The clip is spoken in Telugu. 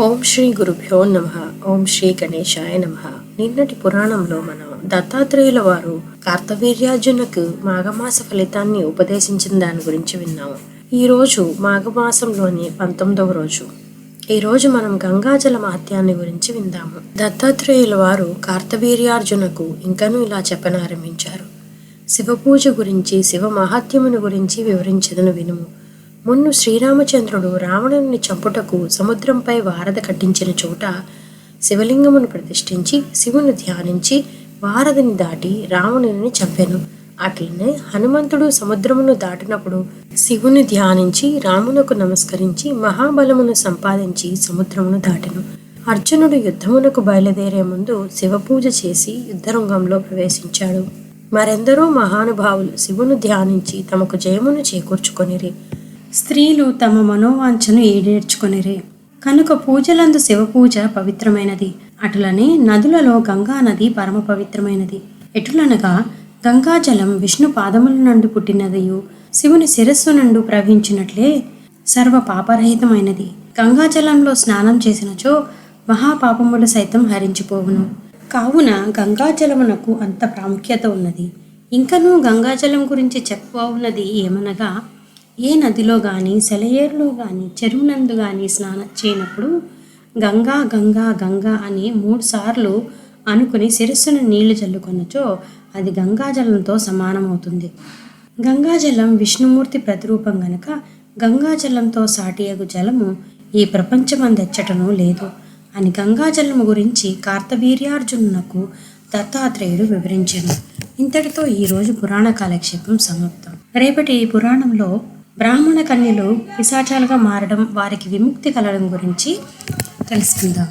ఓం శ్రీ గురుభ్యో నమ. ఓం శ్రీ గణేశాయ నమ. నిన్నటి పురాణంలో మనం దత్తాత్రేయుల వారు కార్తవీర్యార్జునకు మాఘమాస ఫలితాన్ని ఉపదేశించిన దాని గురించి విన్నాము ఈ రోజు మాఘమాసంలోని పంతొమ్మిదవ రోజు. ఈ రోజు మనం గంగాజల మహత్యాన్ని గురించి విందాము. దత్తాత్రేయుల వారు కార్తవీర్యార్జునకు ఇంకనూ ఇలా చెప్పనారంభించారు. శివపూజ గురించి శివ మహాత్యమును గురించి వివరించదను వినుము. మున్ను శ్రీరామచంద్రుడు రావణుని చంపుటకు సముద్రంపై వారధ కట్టించిన చోట శివలింగమును ప్రతిష్ఠించి శివుని ధ్యానించి వారధిని దాటి రావణుని చంపెను. అట్లనే హనుమంతుడు సముద్రమును దాటినప్పుడు శివుని ధ్యానించి రామునకు నమస్కరించి మహాబలమును సంపాదించి సముద్రమును దాటెను. అర్జునుడు యుద్ధమునకు బయలుదేరే ముందు శివపూజ చేసి యుద్ధరంగంలో ప్రవేశించాడు. మరెందరో మహానుభావులు శివును ధ్యానించి తమకు జయమును చేకూర్చుకొనిరి. స్త్రీలు తమ మనోవాంఛను ఏడేర్చుకొనిరే కనుక పూజలందు శివపూజ పవిత్రమైనది. అటులనే నదులలో గంగా నది పరమ పవిత్రమైనది. ఎటులనగా గంగాజలం విష్ణు పాదముల నుండి పుట్టినదయు శివుని శిరస్సు నుండి ప్రవహించినట్లే సర్వ పాపరహితమైనది గంగాజలంలో స్నానం చేసినచో మహాపాపములు సైతం హరించిపోవును. కావున గంగాజలమునకు అంత ప్రాముఖ్యత ఉన్నది. ఇంకనూ గంగాజలం గురించి చెప్పవున్నది ఏమనగా ఏ నదిలో కానీ సెలయేరులో కానీ చెరువునందు కానీ స్నానం చేయనప్పుడు గంగా గంగా గంగా అని మూడుసార్లు అనుకుని శిరస్సును నీళ్ళు చల్లుకొనచో అది గంగాజలంతో సమానమవుతుంది. గంగాజలం విష్ణుమూర్తి ప్రతిరూపం గనక గంగాజలంతో సాటియగు జలము ఈ ప్రపంచమందెచ్చటను లేదు. అని గంగాజలము గురించి కార్తవీర్యార్జునునకు దత్తాత్రేయుడు వివరించాను ఇంతటితో ఈరోజు పురాణ కాలక్షేపం సమాప్తం. రేపటి ఈ పురాణంలో బ్రాహ్మణ కన్యలు పిశాచాలుగా మారడం వారికి విముక్తి కలగడం గురించి తెలుసుకుందాం.